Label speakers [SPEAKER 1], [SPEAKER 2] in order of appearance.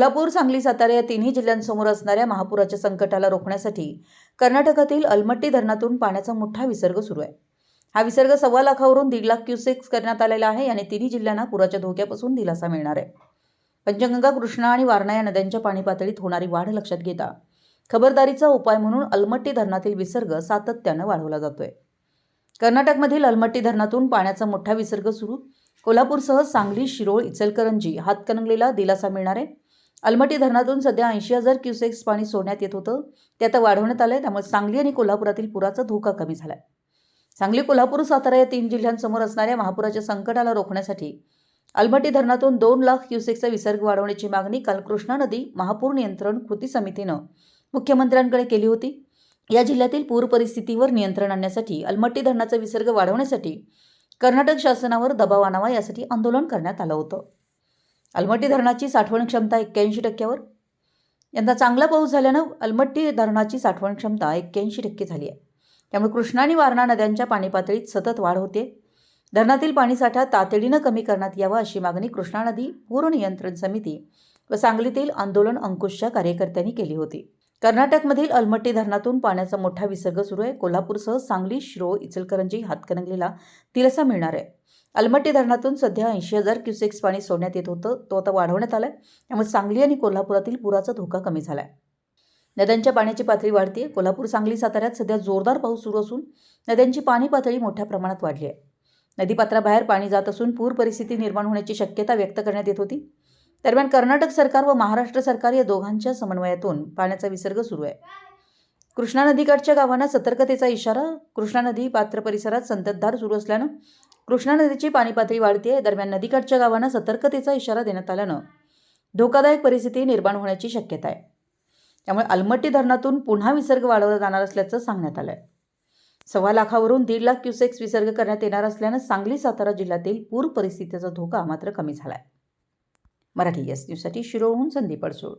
[SPEAKER 1] कोल्हापूर सांगली सातारा या तिन्ही जिल्ह्यांसमोर असणाऱ्या महापुराच्या संकटाला रोखण्यासाठी कर्नाटकातील अलमट्टी धरणातून पाण्याचा मोठा विसर्ग सुरू आहे हा विसर्ग सव्वा लाखावरून दीड लाख क्युसेक्स करण्यात आलेला आहे याने तिन्ही जिल्ह्यांना पुराच्या धोक्यापासून दिलासा मिळणार आहे पंचगंगा कृष्णा आणि वारणा या नद्यांच्या पाणी पातळीत होणारी वाढ लक्षात घेता खबरदारीचा उपाय म्हणून अलमट्टी धरणातील विसर्ग सातत्यानं वाढवला जातोय कर्नाटकमधील अलमट्टी धरणातून पाण्याचा मोठा विसर्ग सुरू कोल्हापूरसह सांगली शिरोळ इचलकरंजी हातकणंगलेला दिलासा मिळणार आहे अलमटी धरणातून सध्या ऐंशी हजार क्युसेक्स पाणी सोडण्यात येत होतं ते आता वाढवण्यात आलं आहे त्यामुळे सांगली आणि कोल्हापुरातील पुराचा धोका कमी झाला आहे सांगली कोल्हापूर सातारा या तीन जिल्ह्यांसमोर असणाऱ्या महापुराच्या संकटाला रोखण्यासाठी अलमटी धरणातून दोन लाख क्युसेक्सचा विसर्ग वाढवण्याची मागणी काल कृष्णा नदी महापूर नियंत्रण कृती समितीनं मुख्यमंत्र्यांकडे केली होती या जिल्ह्यातील पूर परिस्थितीवर नियंत्रण आणण्यासाठी अलमट्टी धरणाचा विसर्ग वाढवण्यासाठी कर्नाटक शासनावर दबाव आणावा यासाठी आंदोलन करण्यात आलं होतं अलमट्टी धरणाची साठवण क्षमता एक्क्याऐंशी टक्क्यावर यंदा चांगला पाऊस झाल्यानं अलमट्टी धरणाची साठवण क्षमता एक्क्याऐंशी टक्के झाली आहे त्यामुळे कृष्णा आणि वारणा नद्यांच्या पाणी पातळीत सतत वाढ होते धरणातील पाणीसाठा तातडीनं कमी करण्यात यावा अशी मागणी कृष्णा नदी पूर नियंत्रण समिती व सांगलीतील आंदोलन अंकुशच्या कार्यकर्त्यांनी केली होती कर्नाटकमधील अलमट्टी धरणातून पाण्याचा मोठा विसर्ग सुरू आहे कोल्हापूरसह सांगली शिरो इचलकरंजी हातकणंगलीला तिलसा मिळणार आहे अलमट्टी धरणातून सध्या ऐंशी हजार क्युसेक्स पाणी सोडण्यात येत होतं तो आता वाढवण्यात आला आहे त्यामुळे सांगली आणि कोल्हापुरातील पुराचा धोका कमी झाला आहे नद्यांच्या पाण्याची पातळी वाढते कोल्हापूर सांगली साताऱ्यात सध्या जोरदार पाऊस सुरू असून नद्यांची पाणी पातळी मोठ्या प्रमाणात वाढली आहे नदीपात्राबाहेर पाणी जात असून पूर परिस्थिती निर्माण होण्याची शक्यता व्यक्त करण्यात येत होती दरम्यान कर्नाटक सरकार व महाराष्ट्र सरकार या दोघांच्या समन्वयातून पाण्याचा विसर्ग सुरू आहे कृष्णा नदीकाठच्या गावांना सतर्कतेचा इशारा कृष्णा नदी पात्र परिसरात संततधार सुरू असल्यानं कृष्णा नदीची पाणीपातळी वाढते दरम्यान नदीकाठच्या गावांना सतर्कतेचा इशारा देण्यात आल्यानं धोकादायक परिस्थिती निर्माण होण्याची शक्यता आहे त्यामुळे अलमट्टी धरणातून पुन्हा विसर्ग वाढवला जाणार असल्याचं सांगण्यात आलंय सव्वा लाखावरून दीड लाख क्युसेक्स विसर्ग करण्यात येणार असल्यानं सांगली सातारा जिल्ह्यातील पूर परिस्थितीचा धोका मात्र कमी झाला आहे मराठी यस न्यूजसाठी शिरोहून संदीप अडसूळ